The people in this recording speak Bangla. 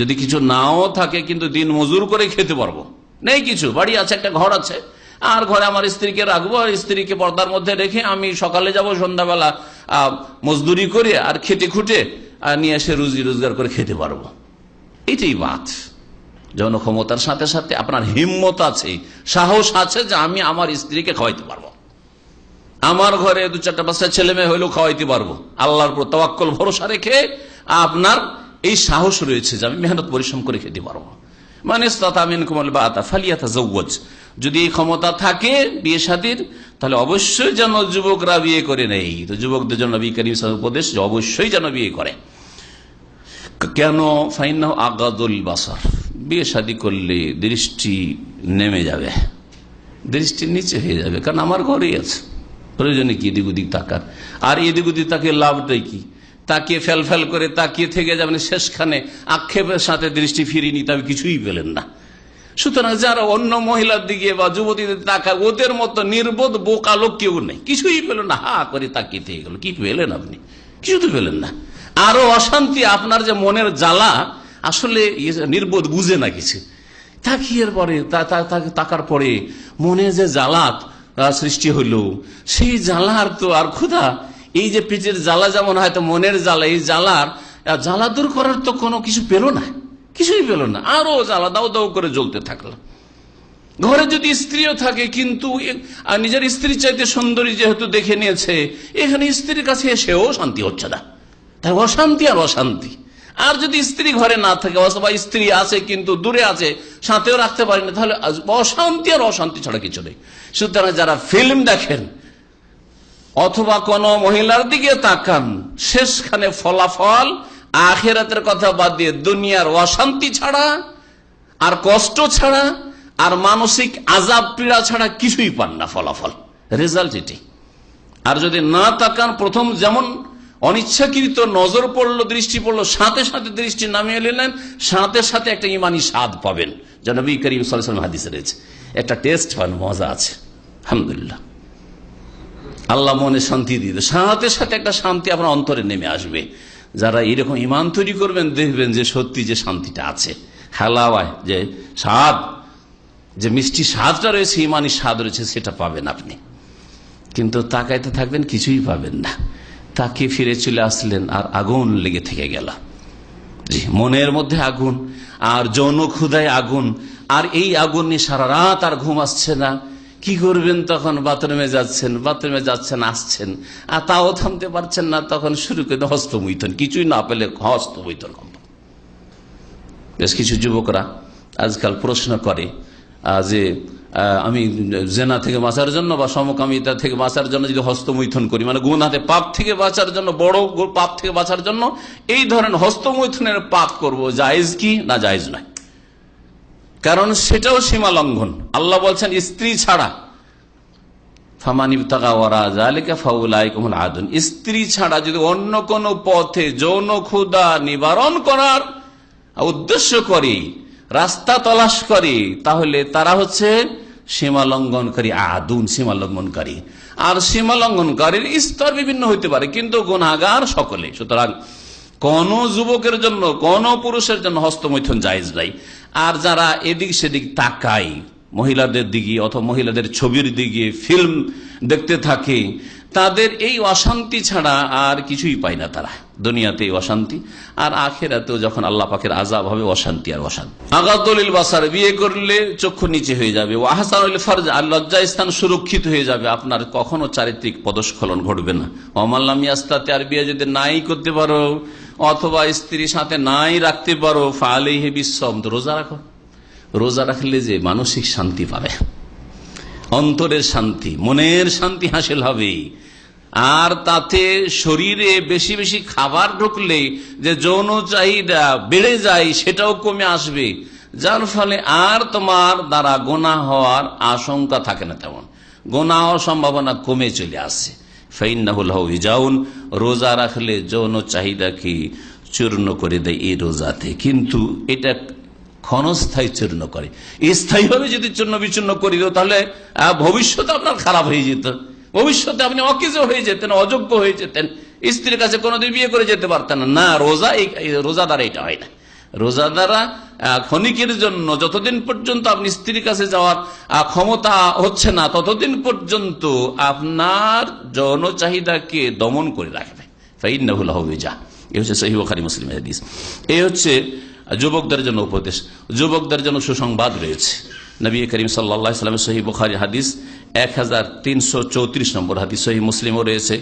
যদি কিছু নাও থাকে, কিন্তু দিন মজুর করে খেতে পারব। নেই কিছু, বাড়ি আছে, একটা ঘর আছে। আর ঘরে আমার স্ত্রীকে রাখব, আর স্ত্রীকে পর্দার মধ্যে রেখে আমি সকালে যাব, সন্ধ্যাবেলা মজদুরি করে আর খেটে খুঁটে নিয়ে এসে রুজি রোজগার করে খেতে পারব। এটাই বাত। যৌন ক্ষমতার সাথে সাথে আপনার হিম্মত আছে, সাহস আছে যে আমি আমার স্ত্রীকে খাওয়াইতে পারব। আমার ঘরে দু চারটা পাঁচটা ছেলে মেয়ে হইলেও খাওয়াইতে পারব। আল্লাহর তওয়াক্কল ভরসা রেখে আপনার এই সাহস রয়েছে যে আমি মেহনত পরিশ্রম করে খেতে পারব। মানে যদি এই ক্ষমতা থাকে বিয়ে শাদির, তাহলে অবশ্যই যেন যুবকরা বিয়ে করে নেই। তো যুবকদের জন্য ওয়াসাল্লাম উপদেশ অবশ্যই যেন বিয়ে করে। কেন? ফাইন আগাদুল বাসার। বিয়ে শাদী করলে দৃষ্টি নেমে যাবে। দৃষ্টি নিচে হয়ে যাবে। কারণ আমার ঘরেই আছে। প্রয়োজনে কি এদিক ওদিক তাকার। আর এদিক ওদিক তাকে লাভটাই কি? তাকিয়ে ফেল ফেল করে তাকিয়ে থেকে যাবেন শেষখানে। আক্ষেপের সাথে দৃষ্টি ফিরিয়ে নিতে হবে, কিছুই পেলেন না। সুতরাং যারা অন্য মহিলার দিকে বা যুবতীদের তাকায়, ওদের মতো নির্বোধ, বোকা লোক কেউ নেই। কিছুই পেল না, হা করে তাকিয়ে থেকে গেল। কি পেলেন আপনি? কিছু তো পেলেন না। আরও অশান্তি আপনার যে মনের জ্বালা, আসলে ইয়ে নির্বোধ বুঝে না কিছু। তাকিয়ে পরে তাকার পরে মনে যে জ্বালাত সৃষ্টি হইল। সেই জ্বালার তো আর ক্ষুধা এই যে পেটের জ্বালা যেমন হয়তো মনের জ্বালা, এই জ্বালার জ্বালা দূর করার তো কোনো কিছু পেল না। কিছুই পেল না। আরও জ্বালা দাও দাও করে জ্বলতে থাকল। ঘরে যদি স্ত্রীও থাকে, কিন্তু নিজের স্ত্রী চাইতে সুন্দরী যেহেতু দেখে নিয়েছে, এখানে স্ত্রীর কাছে এসেও শান্তি হচ্ছে না। তাই অশান্তি আর অশান্তি। আর যদি স্ত্রী ঘরে না থাকে, অথবা স্ত্রী আছে কিন্তু দূরে আছে, সাথেও রাখতে পারি না তাহলে অশান্তি আর অশান্তি ছাড়া কিছু নেই। সুতরাং যারা ফিল্ম দেখেন অথবা কোন মহিলার দিকে তাকান, শেষখানে ফলাফল আখেরাতের কথা বাদ দিয়ে দুনিয়ার অশান্তি ছাড়া, আর কষ্ট ছাড়া, আর মানসিক আজাব পীড়া ছাড়া কিছুই পান না ফলাফল। রেজাল্ট এটি। আর যদি না তাকান, প্রথম যেমন অনিচ্ছাকৃত নজর পড়ল, দৃষ্টি পড়ল, সাথে সাথে দৃষ্টি নামিয়ে নিলেন, সাথে সাথে একটা ইমানি স্বাদ পাবেন। জনবী করিম সাল্লাম হাদিসে রয়েছে। একটা টেস্ট পান, মজা আছে। আলহামদুলিল্লাহ। আল্লাহ মনে শান্তি দিয়ে। সাথে সাথে একটা শান্তি আপনার অন্তরে নেমে আসবে। যারা এরকম ইমান তৈরি করবেন, দেখবেন যে সত্যি যে শান্তিটা আছে। হালাওয়ায় যে স্বাদ, যে মিষ্টি স্বাদটা রয়েছে, ইমানি স্বাদ রয়েছে, সেটা পাবেন আপনি। কিন্তু তাকাইতে থাকবেন, কিছুই পাবেন না। তাকে ফিরে চলে আসলেন, আর আগুন লেগে থেকে গেল। জি, মনের মধ্যে আগুন, আর যৌন ক্ষুদায় আগুন, আর এই আগুন নিয়ে সারা রাত আর ঘুম আসছে না। কি করবেন তখন? বাথরুমে যাচ্ছেন বাথরুমে যাচ্ছেন, আসছেন। আর তাও থামতে পারছেন না, তখন শুরু করে হস্তমৈথন। কিছুই না পেলে হস্তমৈথন বেশ কিছু যুবকরা আজকাল প্রশ্ন করে যে আমি জেনা থেকে বাঁচার জন্য বা সমকামিতা থেকে বাঁচার জন্য যদি হস্তমৈথন করি মানে গুণাতে পাপ থেকে বাঁচার জন্য, বড় পাপ থেকে বাঁচার জন্য, এই ধরনের হস্তমৈথনের পাপ করব, জায়েজ কি না জায়েজ নয়। কারণ সেটাও সীমা লঙ্ঘন। আল্লাহ বলছেন, স্ত্রী ছাড়া। স্ত্রী ছাড়া যদি অন্য কোন পথে যৌন ক্ষুদা নিবারণ করার উদ্দেশ্য করে, রাস্তা তলাশ করে, তাহলে তারা হচ্ছে সীমা লঙ্ঘনকারী, আদুন সীমা লঙ্ঘনকারী। আর সীমা লঙ্ঘনকারীর স্তর বিভিন্ন হইতে পারে, কিন্তু গুণাগার সকলে সুতরাং কোন যুবকের জন্য, কোন পুরুষের জন্য হস্তমৈথন জায়েজ নাই। আর যারা এদিক সেদিক তাকায়, মহিলাদের দিকে অথবা মহিলাদের ছবির দিকে ফিল্ম দেখতে থাকে, তাদের এই অশান্তি ছাড়া আর কিছুই পায় না তারা। দুনিয়াতে অশান্তি, আর আখেরাতেও যখন আল্লাহ পাখের আজাব হবে, অশান্তি আর অশান্তি। আগাদলিল বাসার, বিয়ে করলে চক্ষু নিচে হয়ে যাবে। ও আহসানুল ফরজ, আর লজ্জা স্থান সুরক্ষিত হয়ে যাবে। আপনার কখনো চারিত্রিক পদস্খলন ঘটবে না। অমাল্লাম ইয়াস্তাতে, আর বিয়ে যদি নাই করতে পারো, অথবা স্ত্রীর সাথে নাই রাখতে পারো ফালে হে বিশ্বম রোজা রাখো। রোজা রাখলে যে মানসিক শান্তি পাবে। অন্তরের শান্তি, মনের শান্তি হাসিল হবে আর তাতে শরীরে বেশি বেশি খাবার ঢুকলে যে যৌন চাহিদা বেড়ে যায় সেটাও কমে আসবে। যার ফলে আর তোমার দ্বারা গোনা হওয়ার আশঙ্কা থাকে না তেমন। গোনা হওয়ার সম্ভাবনা কমে চলে আসছে। ফাইন্নাহুল যাউন রোজা রাখলে যৌন চাহিদাকে চূর্ণ করে দেয় এই রোজাতে। কিন্তু এটা ক্ষণস্থায়ী চূর্ণ করে। স্থায়ীভাবে যদি চূর্ণ বিচূর্ণ করি তাহলে আহ, ভবিষ্যতে আপনার খারাপ হয়ে যেত। ভবিষ্যতে আপনি অকেজ হয়ে যেতেন, অযোগ্য হয়ে যেতেন। স্ত্রীর কাছে কোনোদিন বিয়ে করে যেতে পারতেন না। রোজা রোজাদার এটা হয় না। রোজাদারা ক্ষণিকের জন্য যতদিন পর্যন্ত আপনি স্ত্রীর কাছে যাওয়ার ক্ষমতা হচ্ছে না, ততদিন পর্যন্ত আপনার যৌন চাহিদাকে দমন করে রাখবে। হচ্ছে মুসলিম হাদিস। এই হচ্ছে যুবকদের জন্য উপদেশ। যুবকদের জন্য সুসংবাদ রয়েছে। নবী করিম সাল্লা সাল্লামের সহি বুখারি হাদিস এক হাজার তিনশো চৌত্রিশ নম্বর হাদিস মুসলিমও রয়েছে।